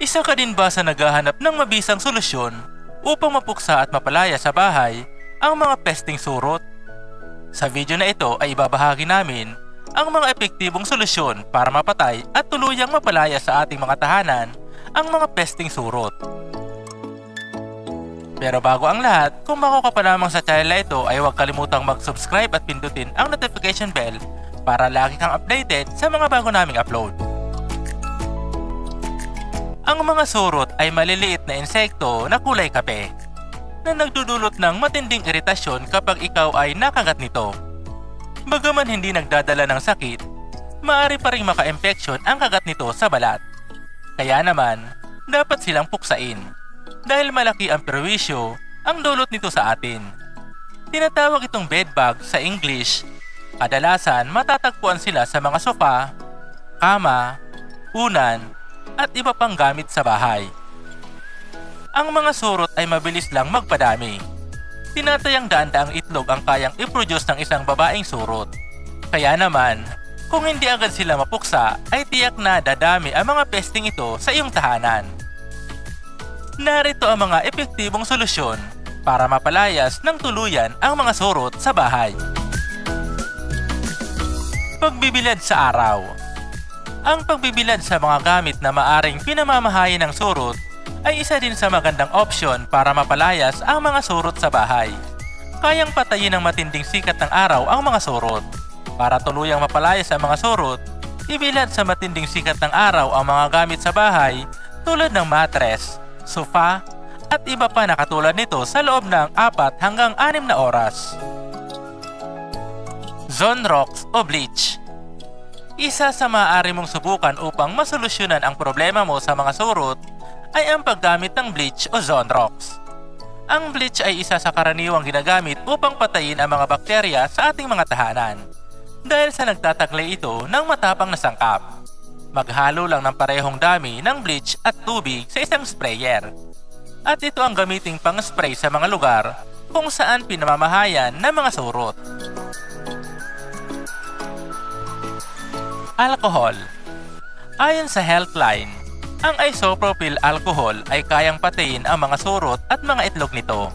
Isa ka din ba sa naghahanap ng mabisang solusyon upang mapuksa at mapalaya sa bahay ang mga pesting surot? Sa video na ito ay ibabahagi namin ang mga epektibong solusyon para mapatay at tuluyang mapalaya sa ating mga tahanan ang mga pesting surot. Pero bago ang lahat, kung bago ka pa lamang sa channel na ito ay huwag kalimutang mag-subscribe at pindutin ang notification bell para lagi kang updated sa mga bago naming upload. Ang mga surot ay maliliit na insekto na kulay kape na nagdudulot ng matinding iritasyon kapag ikaw ay nakagat nito. Bagaman hindi nagdadala ng sakit, maaari pa rin maka-infection ang kagat nito sa balat. Kaya naman, dapat silang puksain dahil malaki ang perwisyo ang dulot nito sa atin. Tinatawag itong bedbug sa English. Kadalasan matatagpuan sila sa mga sofa, kama, unan, at iba pang gamit sa bahay. Ang mga surot ay mabilis lang magpadami. Tinatayang daan-daang itlog ang kayang i-produce ng isang babaeng surot. Kaya naman, kung hindi agad sila mapuksa, ay tiyak na dadami ang mga pesting ito sa iyong tahanan. Narito ang mga epektibong solusyon para mapalayas ng tuluyan ang mga surot sa bahay. Pagbibilad sa araw Ang pagbibilad sa mga gamit na maaring pinamamahayan ng surot ay isa din sa magandang opsyon para mapalayas ang mga surot sa bahay. Kayang patayin ng matinding sikat ng araw ang mga surot. Para tuluyang mapalayas ang mga surot, ibilad sa matinding sikat ng araw ang mga gamit sa bahay tulad ng matres, sofa, at iba pa na katulad nito sa loob ng 4 hanggang 6 na oras. Zone Rocks o Bleach Isa sa maaari mong subukan upang masolusyonan ang problema mo sa mga surot ay ang paggamit ng bleach o zone rocks. Ang bleach ay isa sa karaniwang ginagamit upang patayin ang mga bakterya sa ating mga tahanan dahil sa nagtataglay ito ng matapang na sangkap. Maghalo lang ng parehong dami ng bleach at tubig sa isang sprayer. At ito ang gamiting pang-spray sa mga lugar kung saan pinamamahayan ng mga surot. Alcohol Ayon sa Healthline, ang isopropyl alcohol ay kayang patayin ang mga surot at mga itlog nito.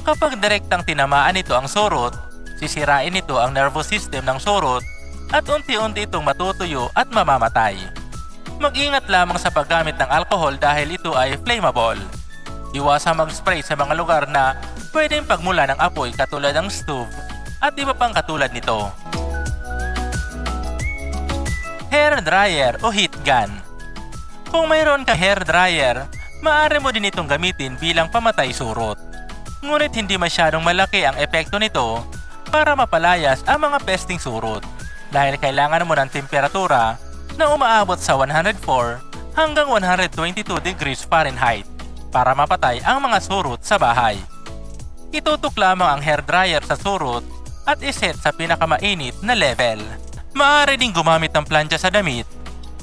Kapag direktang tinamaan nito ang surot, sisirain nito ang nervous system ng surot at unti-unti itong matutuyo at mamamatay. Mag-ingat lamang sa paggamit ng alcohol dahil ito ay flammable. Iwasang mag-spray sa mga lugar na pwedeng pagmula ng apoy katulad ng stove at iba pang katulad nito. Hair dryer o heat gun kung mayroon kang hair dryer, maaari mo din itong gamitin bilang pamatay surot. Ngunit hindi masyadong malaki ang epekto nito para mapalayas ang mga pesting surot dahil kailangan mo ng temperatura na umaabot sa 104 hanggang 122 degrees Fahrenheit para mapatay ang mga surot sa bahay. Itutok lamang ang hair dryer sa surot at iset sa pinakamainit na level. Maaari ding gumamit ng plancha sa damit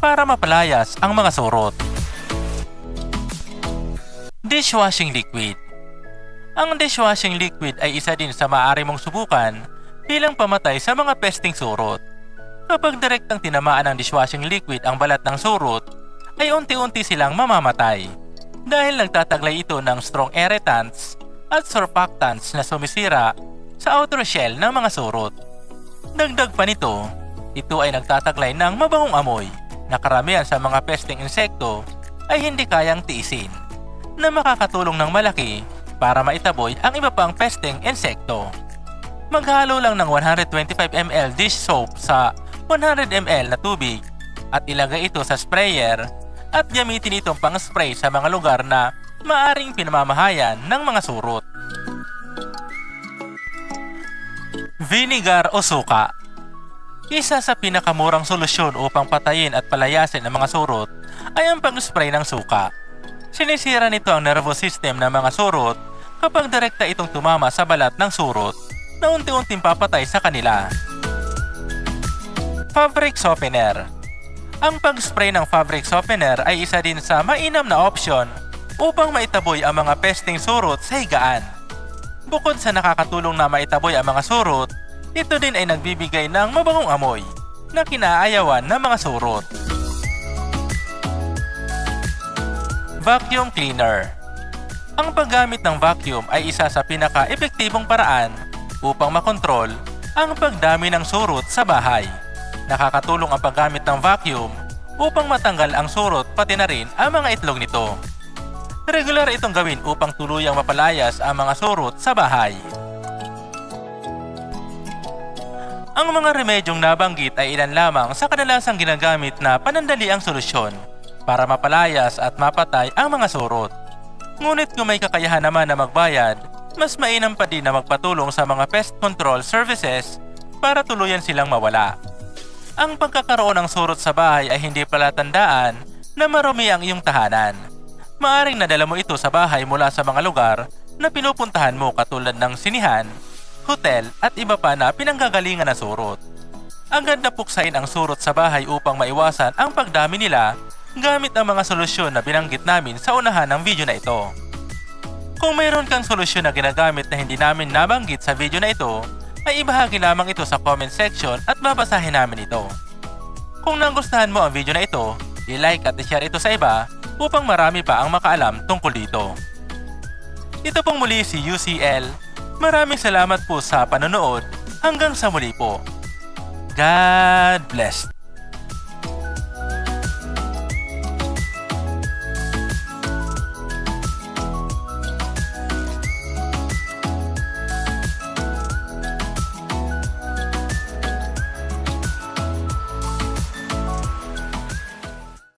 para mapalayas ang mga surot. Dishwashing liquid Ang dishwashing liquid ay isa din sa maaari mong subukan bilang pamatay sa mga pesting surot. Kapag direktang tinamaan ng dishwashing liquid ang balat ng surot, ay unti-unti silang mamamatay dahil nagtataglay ito ng strong irritants at surfactants na sumisira sa outer shell ng mga surot. Dagdag pa nito, ito ay nagtataglay ng mabangong amoy na karamihan sa mga pesting insekto ay hindi kayang tiisin na makakatulong ng malaki para maitaboy ang iba pang pesting insekto. Maghalo lang ng 125 ml dish soap sa 100 ml na tubig at ilagay ito sa sprayer at gamitin itong pang-spray sa mga lugar na maaring pinamamahayan ng mga surot. Vinegar o suka isa sa pinakamurang solusyon upang patayin at palayasin ang mga surot ay ang pag-spray ng suka. Sinisira nito ang nervous system ng mga surot kapag direkta itong tumama sa balat ng surot na unti-unting papatay sa kanila. Fabric Softener Ang pag-spray ng fabric softener ay isa din sa mainam na opsyon upang maitaboy ang mga pesting surot sa higaan. Bukod sa nakakatulong na maitaboy ang mga surot, ito din ay nagbibigay ng mabangong amoy na kinaayawan ng mga surot. Vacuum Cleaner Ang paggamit ng vacuum ay isa sa pinaka-epektibong paraan upang makontrol ang pagdami ng surot sa bahay. Nakakatulong ang paggamit ng vacuum upang matanggal ang surot pati na rin ang mga itlog nito. Regular itong gawin upang tuluyang mapalayas ang mga surot sa bahay. Ang mga remedyong nabanggit ay ilan lamang sa kadalasang ginagamit na panandaliang solusyon para mapalayas at mapatay ang mga surot. Ngunit kung may kakayahan naman na magbayad, mas mainam pa din na magpatulong sa mga pest control services para tuluyan silang mawala. Ang pagkakaroon ng surot sa bahay ay hindi pala tandaan na marumi ang iyong tahanan. Maaring nadala mo ito sa bahay mula sa mga lugar na pinupuntahan mo katulad ng sinihan, hotel at iba pa na pinanggagalingan ng surot. Ang ganda puksain ang surot sa bahay upang maiwasan ang pagdami nila gamit ang mga solusyon na binanggit namin sa unahan ng video na ito. Kung mayroon kang solusyon na ginagamit na hindi namin nabanggit sa video na ito, ay ibahagi lamang ito sa comment section at babasahin namin ito. Kung nagustuhan mo ang video na ito, i-like at i-share ito sa iba upang marami pa ang makaalam tungkol dito. Ito pong muli si UCL. Maraming salamat po sa panonood. Hanggang sa muli po. God bless.